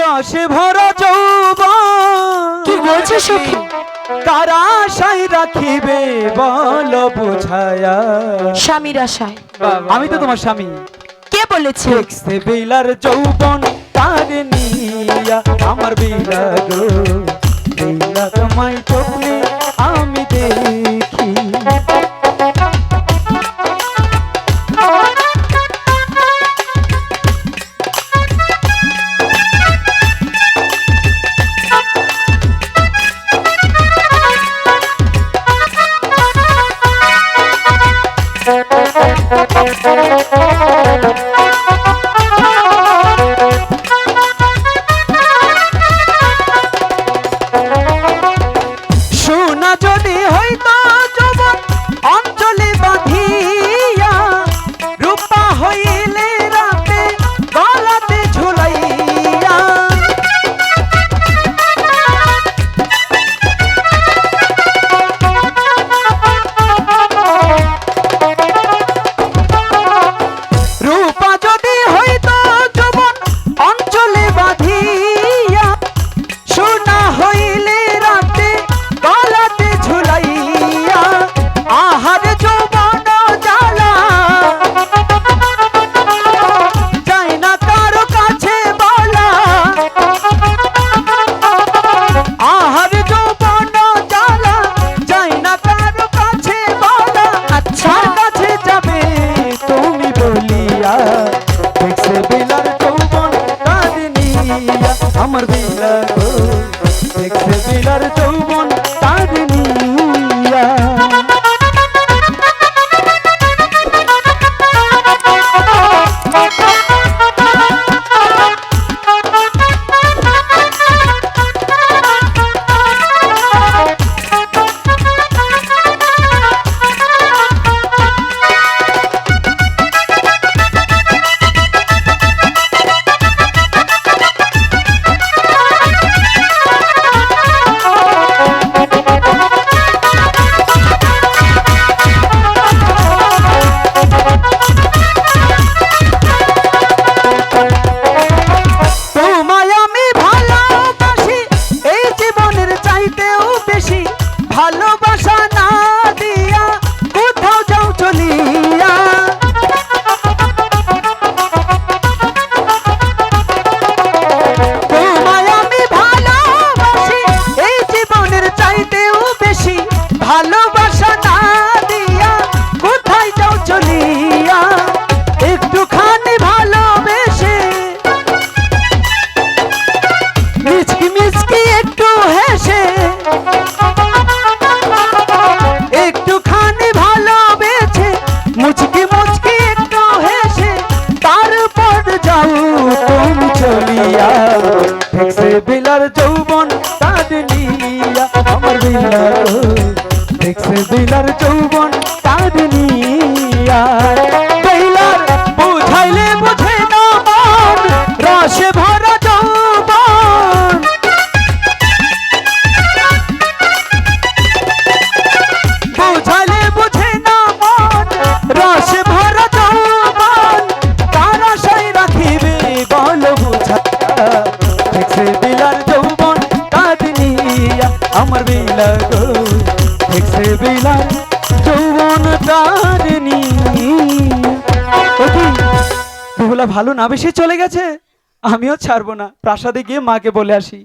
রসে ভরা যৌবন কি বলছো সখী? তারা আশায় রাখিবে বল বুঝায়া। স্বামীর আশায়। আমি তো তোমার স্বামী। কে বলেছে? দেখছে বিলার যৌবন তার নিয়া। আমার বিলা গো বিলা তোমায় চোখে আমার বিলা দেখতে বিলার যৌবন কাঁদনিয়া একটু হেসে, একটুখানি ভালোবেসে, মুচকি মুচকি একটু হেসে, তারপর যাও তুমি চলিয়া। দেখছে বিলার যৌবন কাঁদনিয়া আমার বিলা দেখছে বিলার যৌবন কাঁদনিয়া বিলার আমার গো, দেখছে যৌবন ভালো না বেশি চলে গেছে? আমিও ছাড়বো না। প্রাসাদে গিয়ে মাকে বলে আসি।